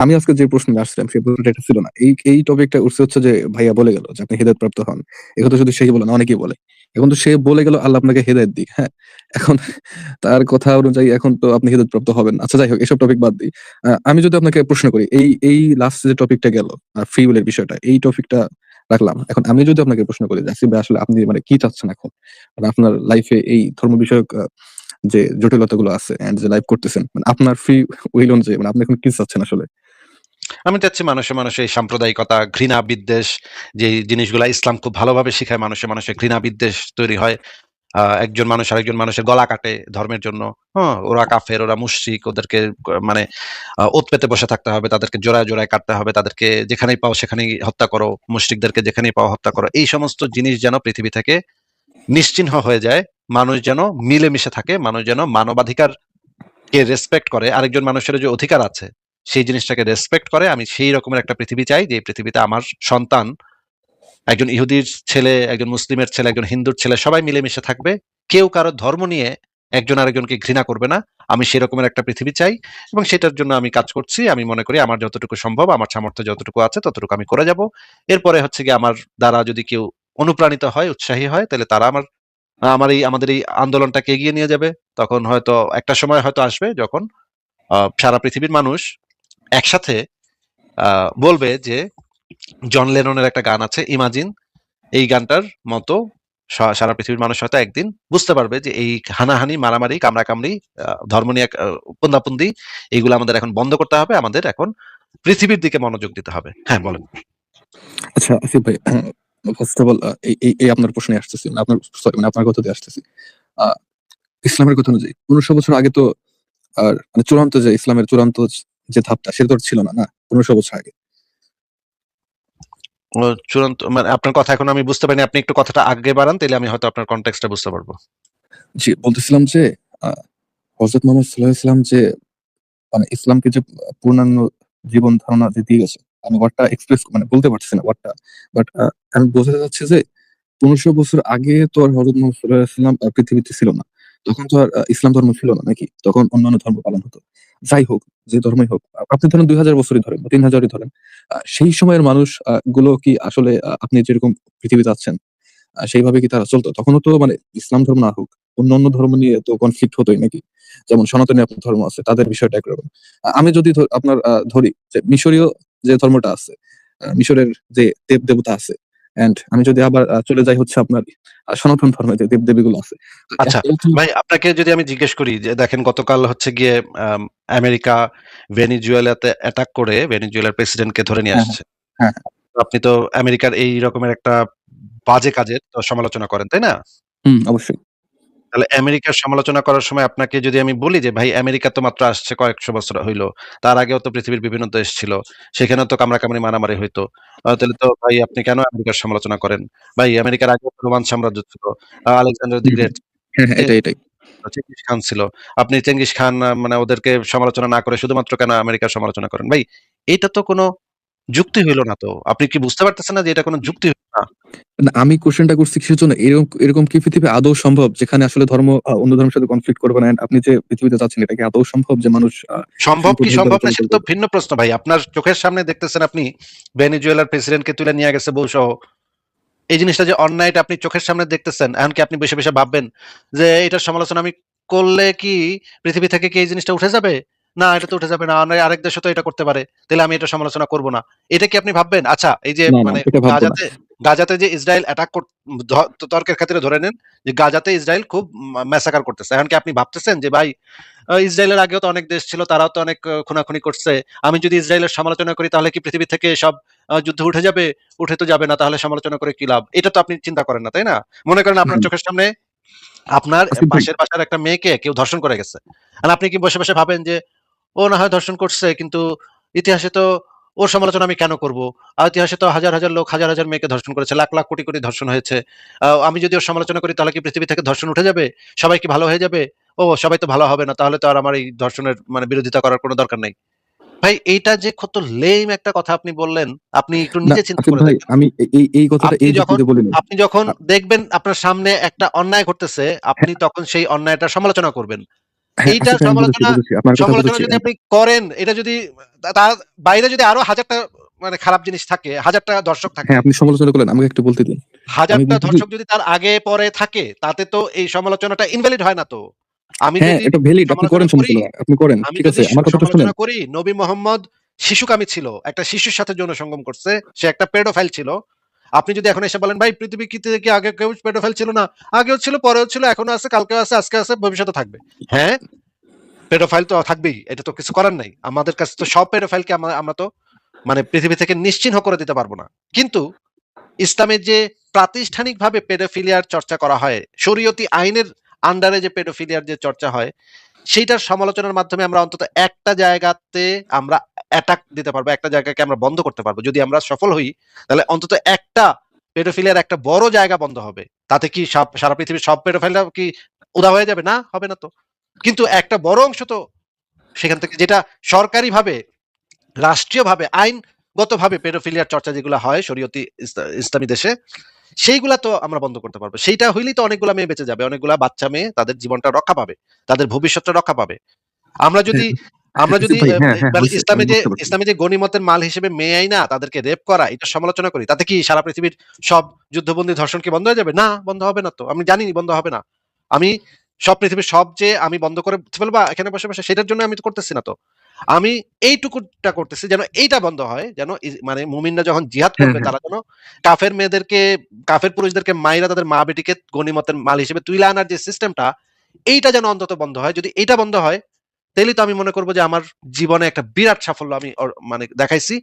আমি আজকে যে প্রশ্ন আসছিলাম সেই প্রশ্নটা এটা ছিল না। এই এই টপিকটা উঠছে হচ্ছে যে ভাইয়া বলে গেল যে আপনি হেদায়ত প্রাপ্ত হন। এ কথা শুধু সেই বলে না অনেকেই বলে। এখন তো সে বলে গেল আল্লাহ আপনাকে হেদায়েত দিক, হ্যাঁ? এখন তার কথা অনুযায়ী এখন তো আপনি হেদায়ত প্রাপ্ত হবেন আচ্ছা যাই হোক এসব টপিক বাদ দেই। আমি যদি আপনাকে প্রশ্ন করি এই এই লাস্ট যে টপিকটা গেল আ ফ্রি উইল এর বিষয়টা এই টপিকটা রাখলাম। এখন আমি যদি আপনাকে প্রশ্ন করি যে ভাই আসলে আপনি মানে কি চাচ্ছেন এখন? মানে আপনার লাইফে এই ধর্ম বিষয়ক যে জটিলতাগুলো আছে এন্ড যে লাইফ করতেছেন মানে আপনার ফ্রি উইল অনুযায়ী মানে আপনি এখন কি চাচ্ছেন আসলে? আমি চাচ্ছি মানুষে, মানুষে এই সাম্প্রদায়িকতা, ঘৃণা, বিদ্বেষ যেই জিনিসগুলা ইসলাম খুব ভালোভাবে শিখায় মানুষে, মানুষে ঘৃণা, বিদ্বেষ তৈরি হয়। একজন মানুষ আরেকজন মানুষের গলা কাটে ধর্মের জন্য। হ্যাঁ? ওরা কাফের, ওরা মুশরিক, ওদেরকে মানে ওঁত পেতে বসে থাকতে হবে, তাদেরকে জোড়ায়, জোড়ায় কাটতে হবে, তাদেরকে যেখানেই পাও সেখানেই হত্যা করো, মুশরিকদেরকে যেখানেই পাও হত্যা করো। এই সমস্ত জিনিস যেন পৃথিবী থেকে নিশ্চিহ্ন হয়ে যায়। মানুষ যেন মিলেমিশে থাকে, মানুষ যেন মানবাধিকার কে রেসপেক্ট করে। আরেকজন মানুষের যে অধিকার আছে, সেই জিনিসটাকে রেসপেক্ট করে। আমি সেই রকমের একটা পৃথিবী চাই যে পৃথিবীতে আমার সন্তান একজন ইহুদির ছেলে, একজন মুসলিমের ছেলে, একজন হিন্দুর ছেলে সবাই মিলেমিশে থাকবে। কেউ কারও ধর্ম নিয়ে একজন আরেকজনকে ঘৃণা করবে না। আমি সেরকমের একটা পৃথিবী চাই এবং সেটার জন্য আমি কাজ করছি। আমি মনে করি আমার যতটুকু সম্ভব, আমার সামর্থ্য যতটুকু আছে ততটুকু আমি করে যাব। এরপরে হচ্ছে গিয়ে আমার দ্বারা যদি কেউ অনুপ্রাণিত হয়, উৎসাহী হয় তাহলে তারা আমার আমার এই আমাদের এই আন্দোলনটাকে এগিয়ে নিয়ে যাবে। তখন হয়তো একটা সময় হয়তো আসবে যখন সারা পৃথিবীর মানুষ একসাথে বলবে যে জন লেননের একটা গান আছে 'ইমাজিন' এই গানটার মতো সারা পৃথিবীর মানুষ হয়তো একদিন বুঝতে পারবে যে এই হানাহানি, মারামারি, কামড়াকামড়ি, ধর্ম নিয়ে পুন্দাপুন্দি এগুলো আমাদের এখন বন্ধ করতে হবে। আমাদের এখন পৃথিবীর দিকে মনোযোগ দিতে হবে। হ্যাঁ, বলেন। আচ্ছা আসিফ ভাই ফার্স্ট অফ অল এই এই আপনার প্রশ্নে আসতেছি। মানে আপনার সরি মানে আপনার কথাতে আসতেছি। ইসলামের কথা অনুযায়ী ১৫০০ বছর আগে তো আর মানে চূড়ান্ত যে ইসলামের চূড়ান্ত যে ধাপটা সেটা তো ছিল না, না? ১৫০০ বছর আগে। চূড়ান্ত মানে আপনার কথা এখন আমি বুঝতে পারিনি। আপনি একটু কথাটা আগে বাড়ান তাইলে আমি হয়তো আপনার বুঝতে পারব। জি, বলতেছিলাম যে আ হযরত মুহাম্মদ সাঃ যে মানে ইসলামকে যে পূর্ণাঙ্গ জীবন ধারণা যে দিয়ে গেছে। আমি ওয়ার্ডটা এক্সপ্রেস মানে বলতে পারতেছি না ওয়ার্ডটা। বাট আমি বোঝাতে চাচ্ছি যে ১৫০০ বছর আগে তো আর হযরত মুহাম্মদ সাঃ আ পৃথিবীতে ছিল না। তখন তো আর ইসলাম ধর্ম ছিল না নাকি? তখন অন্যান্য ধর্ম পালন হতো। যাই হোক, যে ধর্মই হোক। আপনি ধরেন ২০০০ বছরই ধরেন তিন হাজারই ধরেন। সেই সময়ের মানুষগুলো কি আসলে আপনি যেরকম পৃথিবীতে আছেন, সেইভাবে কি তারা চলতো তখনও তো মানে ইসলাম ধর্ম না হোক, অন্য অন্য ধর্ম নিয়ে তো কনফ্লিক্ট হতোই নাকি? যেমন সনাতনী আপনার ধর্ম আছে, তাদের বিষয়টা একরকম। আমি যদি আপনার ধরি যে মিশরীয় যে ধর্মটা আছে, মিশরের যে দেব-দেবতা আছে অ্যান্ড আমি যদি আবার চলে যাই হচ্ছে আপনার সনাতন ধর্মে যে দেব-দেবীগুলো আছে। আচ্ছা, ভাই আপনাকে যদি আমি জিজ্ঞেস করি যে দেখেন গতকাল হচ্ছে গিয়ে আম আমেরিকা ভেনিজুয়েলাতে অ্যাটাক করে ভেনিজুয়েলার প্রেসিডেন্টকে ধরে নিয়ে হ্যাঁ, আসছে। হ্যাঁ, হ্যাঁ। আপনি তো আমেরিকার এই রকমের একটা বাজে কাজের সমালোচনা করেন, তাই না? হুম, অবশ্যই। তাহলে আমেরিকার সমালোচনা করার সময় আপনাকে যদি আমি বলি যে ভাই আমেরিকা তো মাত্র আসছে কয়েকশো বছর হইল। তার আগেও তো পৃথিবীর বিভিন্ন দেশ ছিল। সেখানেও তো কামড়াকামড়ি মারামারি হইতো। আ তাহলে তো ভাই আপনি কেন আমেরিকার সমালোচনা করেন? ভাই আমেরিকার আগেও তো রোমান সাম্রাজ্য ছিল। আ Alexander the hmm, hmm. Great হ্যাঁ, হ্যাঁ, এটাই, এটাই। চেঙ্গিস খান ছিল। আপনি চেঙ্গিস খান আ মানে ওদেরকে সমালোচনা না করে শুধুমাত্র কেন আমেরিকার সমালোচনা করেন? ভাই এটা তো কোনো যুক্তি হইল না তো। আপনি কি বুঝতে পারতেছেন না যে এটা কোনো যুক্তি না? না আমি কোয়েশ্চেনটা করছি কিসের জন্য? এরকম এরকম কি পৃথিবী আদৌ সম্ভব যেখানে আসলে ধর্ম আ অন্য ধর্মের সাথে কনফ্লিক্ট করবে না? অ্যান্ড আপনি যে পৃথিবীতে চাচ্ছেন এটা কি আদৌ সম্ভব যে মানুষ আ সম্ভব কি সম্ভব না সেটা তো ভিন্ন প্রশ্ন ভাই। আপনার চোখের সামনে দেখতেছেন আপনি ভেনেজুয়েলার প্রেসিডেন্টকে তুলে নিয়ে গেছে বউসহ। এই জিনিসটা যে অন্যায় এটা আপনি চোখের সামনে দেখতেছেন। এখন কি আপনি বসে, বসে ভাববেন যে এটার সমালোচনা আমি করলে কি পৃথিবী থেকে কি এই জিনিসটা উঠে যাবে? না এটা তো উঠে যাবে না। আরেক দেশও তো এটা করতে পারে। তাইলে আমি এটার সমালোচনা করব না। এটা কি আপনি ভাববেন? আচ্ছা এই যে মানে এটা। গাজাতে গাজাতে যে ইসরায়েল অ্যাটাক কর তর্কের খাতিরে ধরে নেন যে গাজাতে ইসরায়েল খুব ম্যাসাকার করতেছে। এখন কি আপনি ভাবতেছেন যে ভাই ইসরায়েলের আগেও তো অনেক দেশ ছিল তারাও তো অনেক খুনাখুনি করছে। আমি যদি ইসরায়েলের সমালোচনা করি তাহলে কি পৃথিবী থেকে সব যুদ্ধ উঠে যাবে? উঠে তো যাবে না। তাহলে সমালোচনা করে কি লাভ? এটা তো আপনি চিন্তা করেন না, তাই না? মনে করেন আপনার চোখের সামনে আপনার পাশের বাসার একটা মেয়েকে কেউ ধর্ষণ করে গেছে। আর আপনি কি বসে, বসে ভাবেন যে ও না হয় ধর্ষণ করছে কিন্তু ইতিহাসে তো ওর সমালোচনা আমি কেন করব? ইতিহাসে তো হাজার, হাজার লোক হাজার, হাজার মেয়েকে ধর্ষণ করেছে। লাখ, লাখ কোটি, কোটি ধর্ষণ হয়েছে। আমি যদি ওর সমালোচনা করি তাহলে কি পৃথিবী থেকে ধর্ষণ উঠে যাবে? সবাই কি ভালো হয়ে যাবে? ও সবাই তো ভালো হবে না। তাহলে তো আর আমার এই ধর্ষণের মানে বিরোধিতা করার কোনো দরকার নাই। ভাই এইটা যে কত লেম একটা কথা আপনি বললেন, আপনি একটু নিজে চিন্তা করে ভাই আমি এই এই কথাটা আপনি এই যখন আপনি যখন দেখবেন আপনার সামনে একটা অন্যায় ঘটতেছে, আপনি হ্যাঁ, তখন সেই অন্যায়টা সমালোচনা করবেন। হ্যাঁ, এইটার সমালোচনা কথা সমালোচনা যদি আপনি করেন, এটা যদি তার বাইরে যদি আরও ১০০০ টা মানে খারাপ জিনিস থাকে, ১০০০ টা দর্শক থাকে হ্যাঁ, আপনি সমালোচনা করলেন। আমাকে একটু বলতে দিন। ১০০০ আমি টা বলতেছি দর্শক যদি তার আগে পরে থাকে, তাতে তো এই সমালোচনাটা ইনভ্যালিড হয় না তো। আমি হ্যাঁ, যদি এটা ভ্যালিড। আপনি করেন সমালোচনা আপনি করেন। ঠিক আছে। আমার কথাটা শুনেন। করি, নবী মোহাম্মদ শিশুকামী ছিল। একটা শিশুর সাথে যৌন সঙ্গম করছে। সে একটা পেডোফাইল ছিল। আপনি যদি এখন এসে বলেন, "ভাই পৃথিবী কি তে কি আগে কেউ পেডোফাইল ছিল না?" আগেও ছিল, পরেও ছিল, এখনও আছে, কালকেও আছে, আজকে আছে, ভবিষ্যতে থাকবে। হ্যাঁ, পেডোফাইল তো থাকবেই। এটা তো কিছু করার নাই। আমাদের কাছে তো সব পেডোফাইলকে আমরা তো মানে পৃথিবী থেকে নিশ্চিহ্ন করে দিতে পারব না। কিন্তু ইসলামের যে প্রাতিষ্ঠানিকভাবে পেডোফিলিয়ার চর্চা করা হয়, শরীয়তি আইনের আন্ডারে যে পেডোফিলিয়ার যে চর্চা হয়, সেইটার সমালোচনার মাধ্যমে আমরা অন্তত একটা জায়গাতে আমরা অ্যাটাক দিতে পারব। একটা জায়গাকে আমরা বন্ধ করতে পারব। যদি আমরা সফল হই, তাহলে অন্তত একটা পেডোফিলিয়ার একটা বড় জায়গা বন্ধ হবে। তাতে কি সব সারা পৃথিবীর সব পেডোফাইলরা কি উদা হয়ে যাবে? না, হবে না তো। কিন্তু একটা বড় অংশ তো সেখান থেকে যেটা সরকারিভাবে, রাষ্ট্রীয়ভাবে, আইনগতভাবে পেডোফিলিয়ার চর্চা যেগুলা হয় শরীয়তি ইসলামী দেশে, সেইগুলা তো আমরা বন্ধ করতে পারব। সেইটা হইলেই তো অনেকগুলা মেয়ে বেঁচে যাবে। অনেকগুলা বাচ্চা মেয়ে তাদের জীবনটা রক্ষা পাবে। তাদের ভবিষ্যৎটা রক্ষা পাবে। আমরা যদি হ্যাঁ, আমরা যদি হ্যাঁ, হ্যাঁ, মানে। ইসলামে যে ইসলামে যে গনিমতের মাল হিসেবে মেয়ে আইনা তাদেরকে রেপ করা, এটার সমালোচনা করি। তাতে কি সারা পৃথিবীর সব যুদ্ধবন্দী ধর্ষণ কি বন্ধ হয়ে যাবে? না, বন্ধ হবে না তো। আমি জানি বন্ধ হবে না। আমি সব পৃথিবীর সব যে আমি বন্ধ করে ফেলবা এখানে বসে, বসে সেটার জন্য আমি তো করতেছি না তো। আমি এইটুকুটা করতেছি যেন এইটা বন্ধ হয়। যেন মানে মুমিনরা যখন জিহাদ করবে। তারা যেন কাফের মেয়েদেরকে, কাফের পুরুষদেরকে মাইরা তাদের মা-বেটিকে গনিমতের মাল হিসেবে তুইলা আনার যে সিস্টেমটা, এইটা যেন অন্তত বন্ধ হয়। যদি এইটা বন্ধ হয়, তাইলেই তো আমি মনে করব যে আমার জীবনে একটা বিরাট সাফল্য আমি মানে দেখাইছি।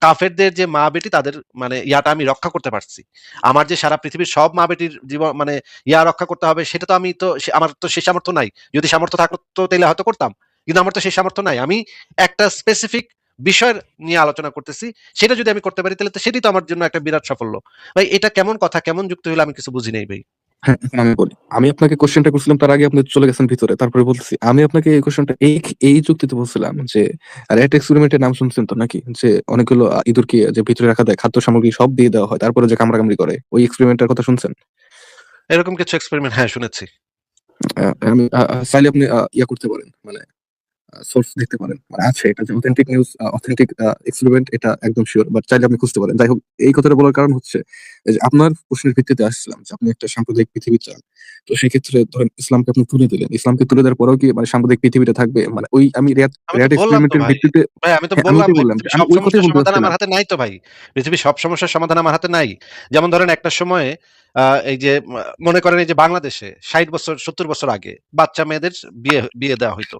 কাফেরদের যে মা-বেটি তাদের মানে ইয়াটা আমি রক্ষা করতে পারছি। আমার যে সারা পৃথিবীর সব মা-বেটির জীবন মানে ইয়া রক্ষা করতে হবে সেটা তো আমি তো আমার তো সেই সামর্থ্য নাই। যদি সামর্থ্য থাকতো তাহলে হয়তো করতাম। কিন্তু আমার তো সেই সামর্থ্য নাই। আমি একটা স্পেসিফিক বিষয় নিয়ে আলোচনা করতেছি। সেটা যদি আমি করতে পারি তাহলে তো সেটাই তো আমার জন্য একটা বিরাট সাফল্য। ভাই এটা কেমন কথা, কেমন যুক্ত হইল আমি কিছু বুঝি নাই ভাই। হ্যাঁ, আমি বলি। আমি আপনাকে কোয়েশ্চেনটা করছিলাম তার আগে আপনি চলে গেছেন ভিতরে। তারপরে বলতেছি। আমি আপনাকে এই কোয়েশ্চেনটা এই এই যুক্তিতে বলছিলাম যে রেট এক্সপেরিমেন্টের নাম শুনছেন তো নাকি? যে অনেকগুলো ইঁদুরকে যে ভিতরে রাখা দেয়, খাদ্য সামগ্রী সব দিয়ে দেওয়া হয়। তারপরে যে কামড়াকামড়ি করে। ওই এক্সপেরিমেন্টটার কথা শুনছেন? এরকম কিছু এক্সপেরিমেন্ট হ্যাঁ, শুনেছি। আমি চাইলে আপনি ইয়া করতে পারেন। মানে সোর্স দেখতে পারেন। মানে আছে এটা যে অথেন্টিক নিউজ অথেন্টিক এক্সপেরিমেন্ট এটা একদম সিউর। বাট চাইলে আপনি খুঁজতে পারেন। যাই হোক এই কথাটা বলার কারণ হচ্ছে যে আপনার প্রশ্নের ভিত্তিতে আসছিলাম যে আপনি একটা সাম্প্রদায়িক পৃথিবী চান। তো সেক্ষেত্রে ধরেন ইসলামকে আপনি তুলে দিলেন। ইসলামকে তুলে দেওয়ার পরেও কি মানে সাম্প্রদায়িক পৃথিবীটা থাকবে? মানে ওই আমি তো এক্সপেরিমেন্টের ভিত্তিতে ভাই আমি তো বললাম ওই কথাই সমস্যার বলতে সমাধান আমার হাতে নাই তো ভাই। পৃথিবীর সব সমস্যার সমাধান আমার হাতে নাই। যেমন ধরেন একটা সময়ে এই যে মনে করেন এই যে বাংলাদেশে ৬০ বছর ৭০ বছর আগে বাচ্চা মেয়েদের বিয়ে বিয়ে দেওয়া হইতো।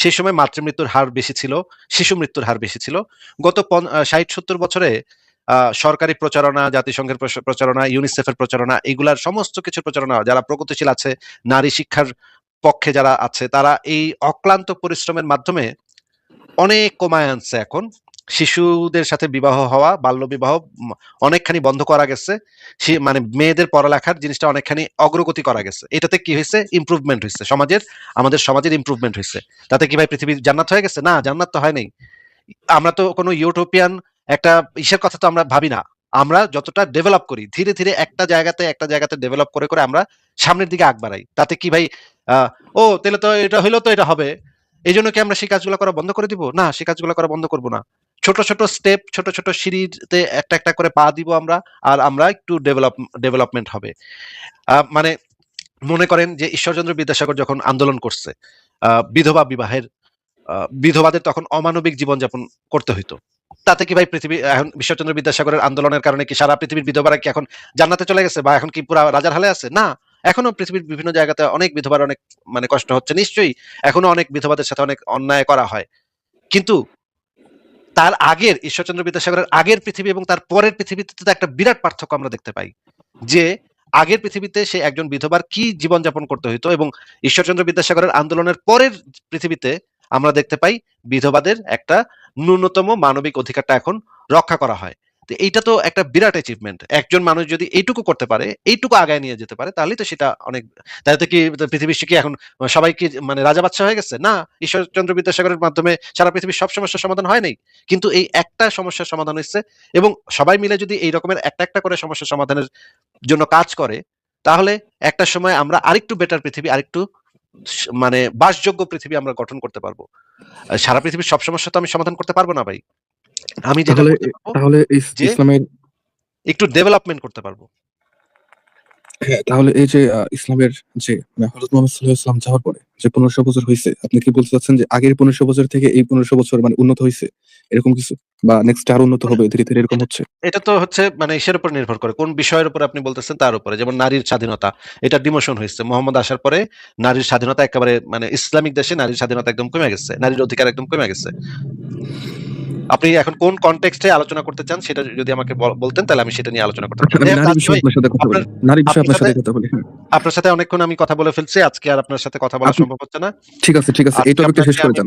সেই সময় মাতৃমৃত্যুর হার বেশি ছিল, শিশু মৃত্যুর হার বেশি ছিল। গত ষাট সত্তর ৬০-৭০ বছরে সরকারি প্রচারণা, জাতিসংঘের প্রচারণা, ইউনিসেফের প্রচারণা এগুলার সমস্ত কিছু প্রচারণা যারা প্রগতিশীল আছে, নারী শিক্ষার পক্ষে যারা আছে তারা এই অক্লান্ত পরিশ্রমের মাধ্যমে অনেক কমায় আনছে এখন। শিশুদের সাথে বিবাহ হওয়া, বাল্যবিবাহ ম অনেকখানি বন্ধ করা গেছে। মানে মেয়েদের পড়ালেখার জিনিসটা অনেকখানি অগ্রগতি করা গেছে। এটাতে কি হয়েছে ইমপ্রুভমেন্ট হয়েছে সমাজের আমাদের সমাজের ইমপ্রুভমেন্ট হয়েছে তাতে কি ভাই পৃথিবী জান্নাত হয়ে গেছে? না, জান্নাত তো হয় নাই। আমরা তো কোনো ইউটোপিয়ান একটা ইসের কথা তো আমরা ভাবি না। আমরা যতটা ডেভেলপ করি, ধীরে, ধীরে একটা জায়গাতে একটা জায়গাতে ডেভেলপ করে, করে আমরা সামনের দিকে আগ বাড়াই। তাতে কি ভাই ও তাহলে তো এটা হইলেও তো এটা হবে। এজন্য কি আমরা সেই কাজগুলা করা বন্ধ করে দিব? না, সেই কাজগুলা করা বন্ধ করব না। ছোট, ছোট স্টেপ, ছোট, ছোট সিঁড়িতে একটা, একটা করে পা দিব আমরা। আর আমরা একটু ডেভেলপ ডেভেলপমেন্ট হবে। মানে মনে করেন যে ঈশ্বরচন্দ্র বিদ্যাসাগর যখন আন্দোলন করছে, বিধবা বিবাহের বিধবাদের তখন অমানবিক জীবনযাপন করতে হইতো। তাতে কি ভাই পৃথিবী এখন ঈশ্বরচন্দ্র বিদ্যাসাগরের আন্দোলনের কারণে কি সারা পৃথিবীর বিধবারা কি এখন জান্নাতে চলে গেছে বা এখন কি পুরা রাজার হালে আছে? না। এখনও পৃথিবীর বিভিন্ন জায়গাতে অনেক বিধবার অনেক মানে কষ্ট হচ্ছে। নিশ্চয়ই এখনও অনেক বিধবাদের সাথে অনেক অন্যায় করা হয়। কিন্তু তার আগের ঈশ্বরচন্দ্র বিদ্যাসাগরের আগের পৃথিবী এবং তার পরের পৃথিবীতে তো একটা বিরাট পার্থক্য আমরা দেখতে পাই। যে আগের পৃথিবীতে সে একজন বিধবার কি জীবনযাপন করতে হইতো এবং ঈশ্বরচন্দ্র বিদ্যাসাগরের আন্দোলনের পরের পৃথিবীতে আমরা দেখতে পাই বিধবাদের একটা ন্যূনতম মানবিক অধিকারটা এখন রক্ষা করা হয়। তো এইটা তো একটা বিরাট অ্যাচিভমেন্ট। একজন মানুষ যদি এইটুকু করতে পারে, এইটুকু আগায় নিয়ে যেতে পারে তাহলে তো সেটা অনেক তাহলে তো কি পৃথিবীর কি এখন সবাই কি মানে রাজা বাদশা হয়ে গেছে? না। ঈশ্বরচন্দ্র বিদ্যাসাগরের মাধ্যমে সারা পৃথিবীর সব সমস্যার সমাধান হয় নাই। কিন্তু এই একটা সমস্যার সমাধান হইছে এবং সবাই মিলে যদি এই রকমের একটা, একটা করে সমস্যার সমাধানের জন্য কাজ করে, তাহলে একটা সময় আমরা আরেকটু বেটার পৃথিবী, আরেকটু মানে বাসযোগ্য পৃথিবী আমরা গঠন করতে পারব। সারা পৃথিবীর সব সমস্যা তো আমি সমাধান করতে পারব না ভাই। আমি যেটা তাহলে ইসলামের একটু ডেভেলপমেন্ট করতে পারব। হ্যাঁ, তাহলে এই যে ইসলামের যে হযরত মুহাম্মদ সাল্লাল্লাহু যাওয়ার পরে যে ১৫০০ বছর হইছে, আপনি কি বলতে চাচ্ছেন যে আগের ১৫০০ বছর থেকে এই ১৫০০ বছর মানে উন্নত হইছে? এরকম কিছু? বা নেক্সট আরও উন্নত হবে ধীরে, ধীরে এরকম এটা হচ্ছে? এটা তো হচ্ছে মানে ইসের উপর নির্ভর করে। কোন বিষয়ের উপরে আপনি বলতেছেন তার উপরে। যেমন নারীর স্বাধীনতা। এটা ডিমোশন হয়েছে মোহাম্মদ আসার পরে নারীর স্বাধীনতা একেবারে মানে ইসলামিক দেশে নারীর স্বাধীনতা একদম কমে গেছে। নারীর অধিকার একদম কমে গেছে। আপনি এখন কোন কনটেক্সট আলোচনা করতে চান সেটা যদি আমাকে বলতেন তাহলে আমি সেটা নিয়ে আলোচনা করতে পারতাম। আমি যাই হোক নারী বিষয়ে আপনার সাথে কথা বলি। নারী বিষয়ে আপনার আপনার সাথে সাথে কথা বলি। হ্যাঁ। আপনার সাথে অনেকক্ষণ আমি কথা বলে ফেলছি। আজকে আর আপনার সাথে কথা বলা সম্ভব হচ্ছে না। ঠিক আছে, ঠিক আছে। এই টপিকটা শেষ করে যান।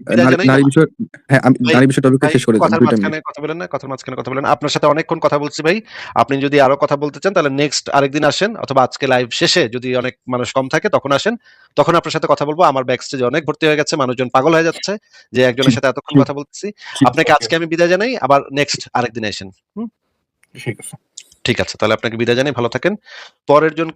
নারী বিষয় হ্যাঁ, আমি নারী বিষয় টপিকটা শেষ করে যান। কথার ২ টা মিনিট। মাঝখানে কথা বলেন না, কথার মাঝখানে কথা বলেন আপনার সাথে অনেকক্ষণ কথা বলছি ভাই। আপনি যদি আরও কথা বলতে চান তাহলে নেক্সট আরেকদিন আসেন অথবা আজকে লাইভ শেষে যদি অনেক মানুষ কম থাকে তখন আসেন। তখন আপনার সাথে কথা বলব আমার ব্যাক স্টেজে অনেক ভর্তি হয়ে গেছে। মানুষজন পাগল হয়ে যাচ্ছে যে একজনের সাথে এতক্ষণ কথা বলতেছি। আপনাকে আজকে আমি বিদায় জানাই। আবার নেক্সট আরেকদিন আসেন হুম? ঠিক আছে। ঠিক আছে। তাহলে আপনাকে বিদায় জানাই। ভালো থাকেন। পরের জন